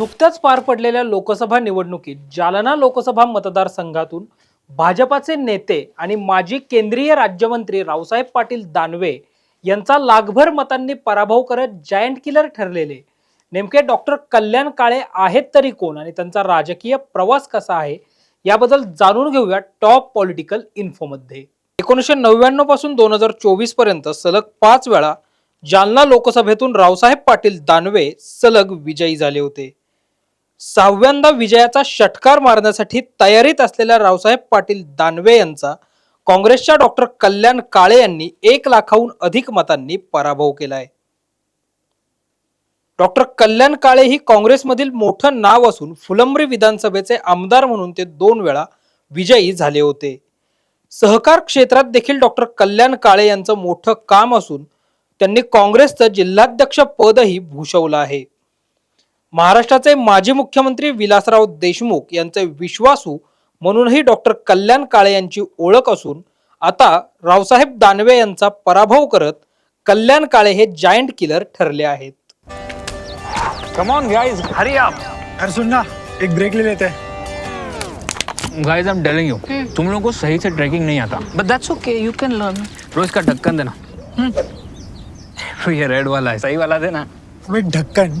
नुकत्याच पार पडलेल्या लोकसभा निवडणुकीत जालना लोकसभा मतदारसंघातून भाजपाचे नेते आणि माजी केंद्रीय राज्यमंत्री रावसाहेब पाटील दानवे यांचा लाखभर मतांनी पराभव करत जायंट किलर ठरलेले. नेमके डॉक्टर कल्याण काळे आहेत तरी कोण आणि त्यांचा राजकीय प्रवास कसा आहे याबद्दल जाणून घेऊया टॉप पॉलिटिकल इन्फोमध्ये. एकोणीसशे नव्याण्णवपासून दोन हजार चोवीसपर्यंत सलग पाच वेळा जालना लोकसभेतून रावसाहेब पाटील दानवे सलग विजयी झाले होते. सहाव्यांदा विजयाचा षटकार मारण्यासाठी तयारीत असलेल्या रावसाहेब पाटील दानवे यांचा काँग्रेसच्या डॉक्टर कल्याण काळे यांनी एक लाखाहून अधिक मतांनी पराभव केलाय. डॉक्टर कल्याण काळे ही काँग्रेसमधील मोठं नाव असून फुलंब्री विधानसभेचे आमदार म्हणून ते दोन वेळा विजयी झाले होते. सहकार क्षेत्रात देखील डॉक्टर कल्याण काळे यांचं मोठं काम असून त्यांनी काँग्रेसचं जिल्हाध्यक्ष पदही भूषवलं आहे. महाराष्ट्राचे माजी मुख्यमंत्री विलासराव देशमुख यांचे विश्वासू म्हणूनही डॉक्टर कल्याण काळे यांची ओळख असून आता रावसाहेब दानवे यांचा पराभव करत कल्याण काळे हे जायंट किलर ठरले आहेत. कम ऑन गाइस हरी यार सुन ना एक ब्रेक ले लेते. हैं guys I am telling you तुम लोगों को सही से ट्रैकिंग नहीं आता. But that's okay you can learn रोज का ढक्कन देना. हम्म। ये रेड वाला है सही वाला देना. अबे ढक्कन